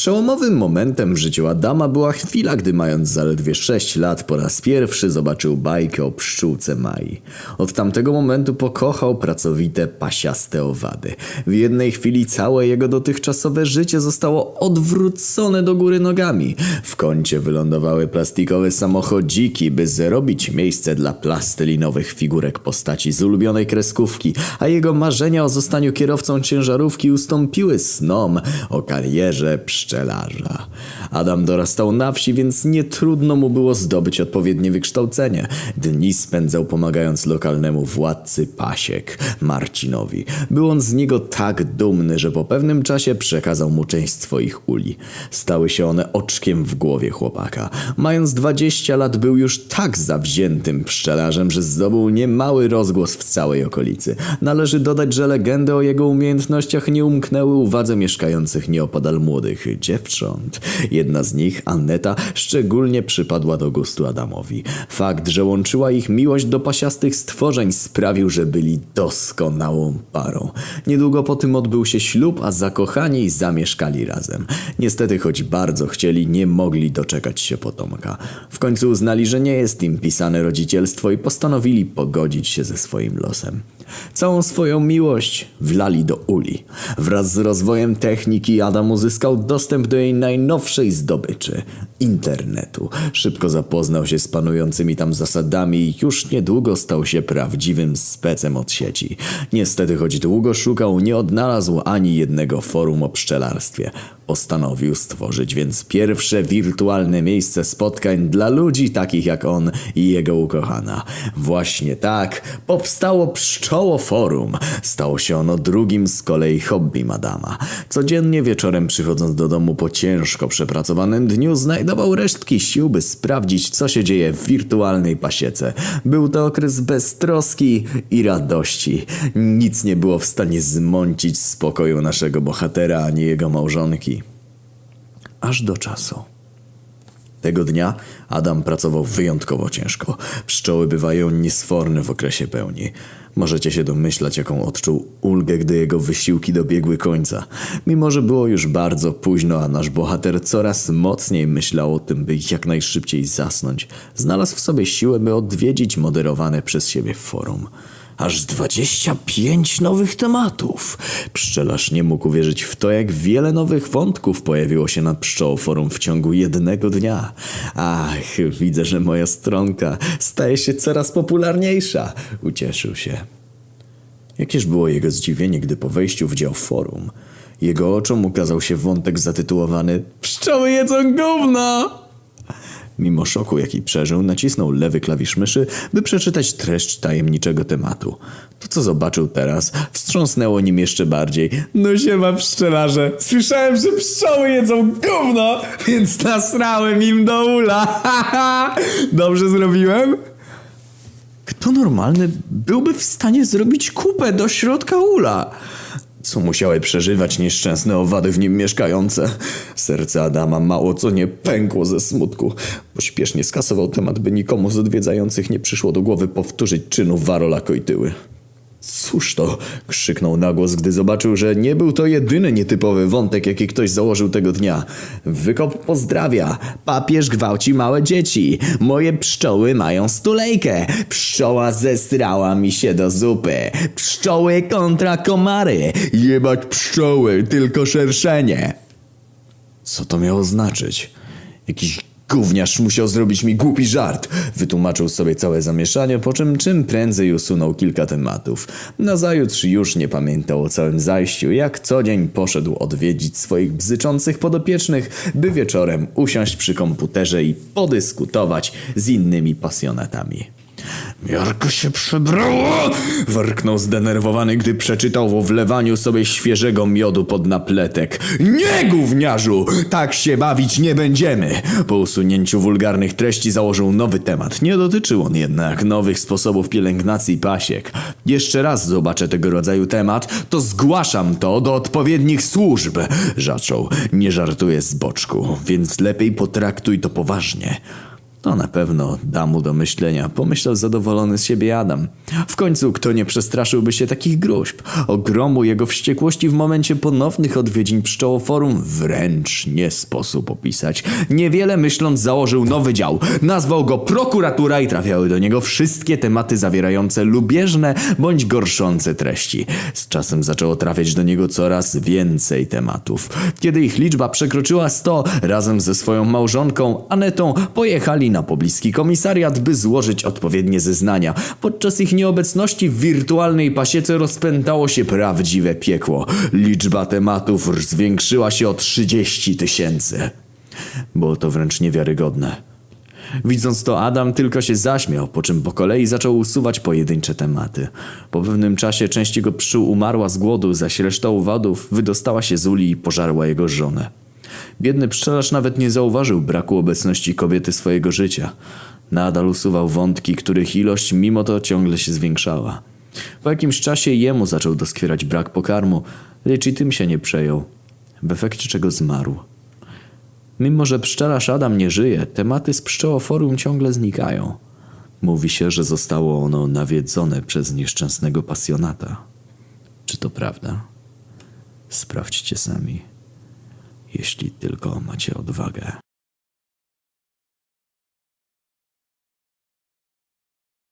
Przełomowym momentem w życiu Adama była chwila, gdy mając zaledwie 6 lat po raz pierwszy zobaczył bajkę o pszczółce Mai. Od tamtego momentu pokochał pracowite, pasiaste owady. W jednej chwili całe jego dotychczasowe życie zostało odwrócone do góry nogami. W kącie wylądowały plastikowe samochodziki, by zrobić miejsce dla plastelinowych figurek postaci z ulubionej kreskówki, a jego marzenia o zostaniu kierowcą ciężarówki ustąpiły snom o karierze pszczelarza. Adam dorastał na wsi, więc nie trudno mu było zdobyć odpowiednie wykształcenie. Dni spędzał pomagając lokalnemu władcy pasiek, Marcinowi. Był on z niego tak dumny, że po pewnym czasie przekazał mu część swoich uli. Stały się one oczkiem w głowie chłopaka. Mając 20 lat był już tak zawziętym pszczelarzem, że zdobył niemały rozgłos w całej okolicy. Należy dodać, że legendy o jego umiejętnościach nie umknęły uwadze mieszkających nieopodal młodych dziewcząt. Jedna z nich, Anneta, szczególnie przypadła do gustu Adamowi. Fakt, że łączyła ich miłość do pasiastych stworzeń sprawił, że byli doskonałą parą. Niedługo po tym odbył się ślub, a zakochani zamieszkali razem. Niestety, choć bardzo chcieli, nie mogli doczekać się potomka. W końcu uznali, że nie jest im pisane rodzicielstwo i postanowili pogodzić się ze swoim losem. Całą swoją miłość wlali do uli. Wraz z rozwojem techniki Adam uzyskał dostęp do jej najnowszej zdobyczy internetu. Szybko zapoznał się z panującymi tam zasadami i już niedługo stał się prawdziwym specem od sieci. Niestety, choć długo szukał, nie odnalazł ani jednego forum o pszczelarstwie. Postanowił stworzyć więc pierwsze wirtualne miejsce spotkań dla ludzi takich jak on i jego ukochana. Właśnie tak powstało Pszczoło Forum. Stało się ono drugim z kolei hobby Madama. Codziennie wieczorem przychodząc do domu po ciężko przepracowanym dniu znajdował resztki sił, by sprawdzić co się dzieje w wirtualnej pasiece. Był to okres beztroski i radości. Nic nie było w stanie zmącić spokoju naszego bohatera ani jego małżonki aż do czasu. Tego dnia Adam pracował wyjątkowo ciężko. Pszczoły bywają niesforne w okresie pełni. Możecie się domyślać, jaką odczuł ulgę, gdy jego wysiłki dobiegły końca. Mimo, że było już bardzo późno, a nasz bohater coraz mocniej myślał o tym, by jak najszybciej zasnąć, znalazł w sobie siłę, by odwiedzić moderowane przez siebie forum. Aż 25 nowych tematów. Pszczelarz nie mógł uwierzyć w to, jak wiele nowych wątków pojawiło się na pszczołoforum w ciągu jednego dnia. Ach, widzę, że moja stronka staje się coraz popularniejsza. Ucieszył się. Jakież było jego zdziwienie, gdy po wejściu w dział forum, jego oczom ukazał się wątek zatytułowany Pszczoły jedzą gówno! Mimo szoku, jaki przeżył, nacisnął lewy klawisz myszy, by przeczytać treść tajemniczego tematu. To, co zobaczył teraz, wstrząsnęło nim jeszcze bardziej. No siema pszczelarze, słyszałem, że pszczoły jedzą gówno, więc nasrałem im do ula. Dobrze zrobiłem? Kto normalny byłby w stanie zrobić kupę do środka ula? Co musiały przeżywać nieszczęsne owady w nim mieszkające? Serce Adama mało co nie pękło ze smutku. Pośpiesznie skasował temat, by nikomu z odwiedzających nie przyszło do głowy powtórzyć czynu Warola Kojtyły. Cóż to? krzyknął na głos, gdy zobaczył, że nie był to jedyny nietypowy wątek, jaki ktoś założył tego dnia. Wykop pozdrawia. Papież gwałci małe dzieci. Moje pszczoły mają stulejkę. Pszczoła zestrała mi się do zupy. Pszczoły kontra komary. Jebać pszczoły, tylko szerszenie. Co to miało znaczyć? Jakiś gówniarz musiał zrobić mi głupi żart. Wytłumaczył sobie całe zamieszanie, po czym czym prędzej usunął kilka tematów. Nazajutrz już nie pamiętał o całym zajściu, jak co dzień poszedł odwiedzić swoich bzyczących podopiecznych, by wieczorem usiąść przy komputerze i podyskutować z innymi pasjonatami. Miarko się przebrało! Warknął zdenerwowany, gdy przeczytał o wlewaniu sobie świeżego miodu pod napletek. Nie, gówniarzu! Tak się bawić nie będziemy! Po usunięciu wulgarnych treści założył nowy temat. Nie dotyczył on jednak nowych sposobów pielęgnacji pasiek. Jeszcze raz zobaczę tego rodzaju temat, to zgłaszam to do odpowiednich służb! Zaczął. Nie żartuję z boczku, więc lepiej potraktuj to poważnie. To na pewno da mu do myślenia, pomyślał zadowolony z siebie Adam. W końcu kto nie przestraszyłby się takich gruźb? Ogromu jego wściekłości w momencie ponownych odwiedzin pszczołoforum wręcz nie sposób opisać. Niewiele myśląc założył nowy dział. Nazwał go prokuratura i trafiały do niego wszystkie tematy zawierające lubieżne bądź gorszące treści. Z czasem zaczęło trafiać do niego coraz więcej tematów. Kiedy ich liczba przekroczyła 100, razem ze swoją małżonką Anetą pojechali na pobliski komisariat, by złożyć odpowiednie zeznania. Podczas ich nieobecności w wirtualnej pasiece rozpętało się prawdziwe piekło. Liczba tematów zwiększyła się o 30 tysięcy. Było to wręcz niewiarygodne. Widząc to, Adam tylko się zaśmiał, po czym po kolei zaczął usuwać pojedyncze tematy. Po pewnym czasie część jego pszczół umarła z głodu, zaś reszta owadów wydostała się z uli i pożarła jego żonę. Biedny pszczelarz nawet nie zauważył braku obecności kobiety swojego życia. Nadal usuwał wątki, których ilość mimo to ciągle się zwiększała. Po jakimś czasie jemu zaczął doskwierać brak pokarmu, lecz i tym się nie przejął, w efekcie czego zmarł. Mimo, że pszczelarz Adam nie żyje, tematy z pszczołoforum ciągle znikają. Mówi się, że zostało ono nawiedzone przez nieszczęsnego pasjonata. Czy to prawda? Sprawdźcie sami, jeśli tylko macie odwagę.